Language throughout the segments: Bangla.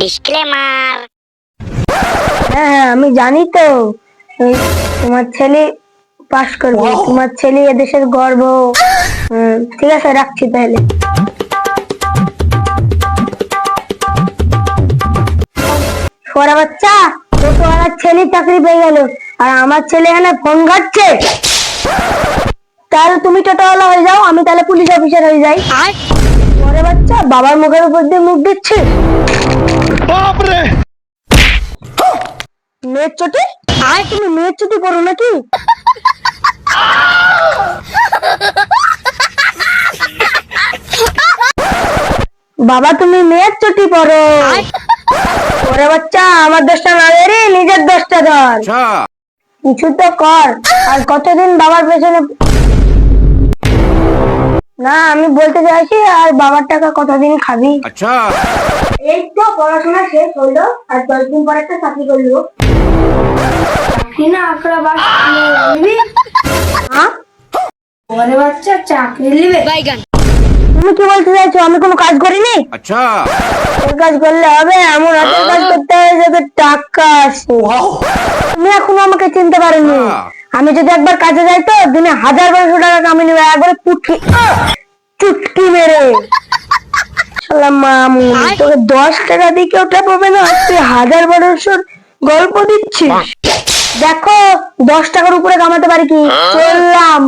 ডিসক্লেমার। হ্যাঁ হ্যাঁ আমি জানি তো। তোমার ছেলে পাস করবে। তোমার ছেলে এদেশের গর্ব। ঠিক আছে রাখছি তাহলে। সোরা বাচ্চা তো তোমার ছেলে চাকরি পেয়ে গেল। আর আমার ছেলে এখানে ফোন ঘাটছে। তাহলে তুমি টোটোওয়ালা হয়ে যাও আমি তাহলে পুলিশ অফিসার হয়ে যাই। পরে বাচ্চা বাবার মুখের উপর দিয়ে মুখ দিচ্ছে বাপ মেয়ের চটি? আর তুমি মেয়ের চটি পড়ো নাকি? বাবা তুমি মেয়ের চটি পড়ো ওরে বাচ্চা আমার দশটা না রে নিজের দশটা ধর। আচ্ছা। কিছু তো কর। আর কতদিন বাবার পেছনে না আমি বলতে চাইছি আর বাবার টাকা কতদিন খাবি? আচ্ছা। পড়াশোনা শেষ আর দশ দিন পর একটা চাকরি কিনা আকরা বাস পরে হ্যাঁ? বাচ্চা চাকরি নিবে? তুমি কি বলতে চাইছো? আমি কোনো কাজ করিনি? আচ্ছা। কাজ করলে হবে এমন অত কাজ করতে হবে যাতে টাকা আসে। তুমি এখনও আমাকে চিনতে পারেনি। আমি যদি একবার কাজে যাই তো দিনে হাজার বারোশো টাকা কামিয়ে নেবে একবারে পুটকি চুটকি মেরে। শালা মামুনি তোকে দশ টাকা দিয়ে কেউ পাবে না? তুই হাজার বারোশোর গল্প দিচ্ছিস? দেখো দশ টাকার উপরে কামাতে পারি কি? চললাম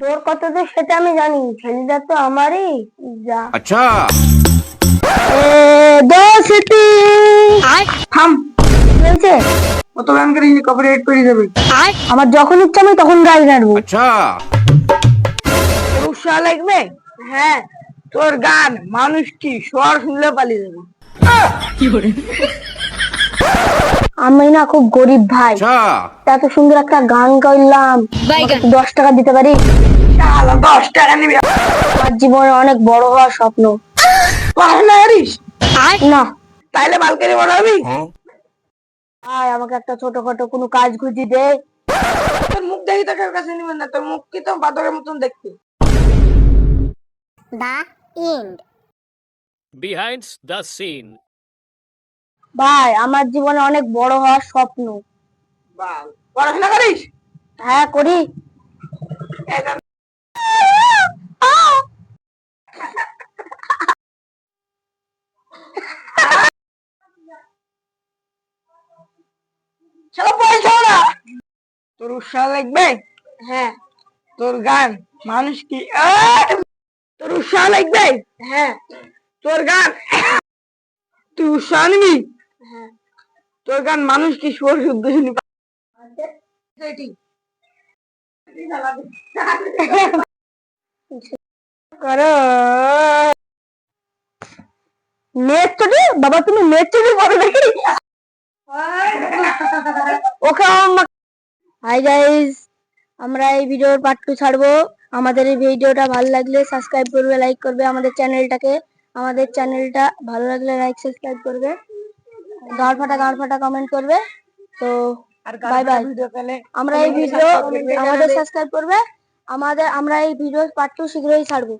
তোর কত তো সেটা আমি জানি ছেলেটা তো আমারই যা। আচ্ছা। দশটি থাম। বলছে কত গান করে কপিরাইট করে যাবে আমার যখন ইচ্ছা আমি তখন গান গাড়বো আচ্ছা। সোয়া লাগবে? হ্যাঁ। তোর গান মানুষ কি শোয়ার শুনলে পালিয়ে যাব। আমি না খুব গরিব ভাই। আচ্ছা। এত সুন্দর একটা গান গাইলাম। দশ টাকা দিতে পারি দশ টাকা নিবি। আমার জীবনে অনেক বড় হওয়ার স্বপ্ন। পড়াশোনা না। তাইলে বালকারি বড় হবি? হ্যাঁ। আয় আমাকে একটা ছোটখাটো কোনো কাজ খুঁজি দে। তোর মুখ দেখি তো কাছে নিবেন না তোর মুখ কি তো বাদরের মতন দেখতে? দা ইন্ড behind the scene. ভাই আমার জীবনে অনেক বড় হওয়ার স্বপ্ন। পড়াশোনা করিস? হ্যাঁ করি। তোর উৎসাহ লাগবে? হ্যাঁ। তোর গান মানুষ কি! তোর উৎসাহ লাগবে? হ্যাঁ। তোর গান তুই উৎসাহ নিবি? হ্যাঁ। তোর গান মানুষ কি সুর শুদ্ধ শুনি বাবা তুমি নেট চুটি পড়ো নাকি ওকে আমরা এই ভিডিওর পার্ট টু ছাড়বো। আমাদের এই ভিডিওটা ভালো লাগলে সাবস্ক্রাইব করবে লাইক করবে আমাদের চ্যানেলটাকে আমাদের চ্যানেলটা ভালো লাগলে লাইক সাবস্ক্রাইব করবে। গাঁড় ফাটা গাঁড় ফাটা কমেন্ট করবে। তো বাই বাই আমরা এই ভিডিও আমাদের সাবস্ক্রাইব করবে। আমাদের আমরা এই ভিডিও পার্ট টু শীঘ্রই ছাড়বো।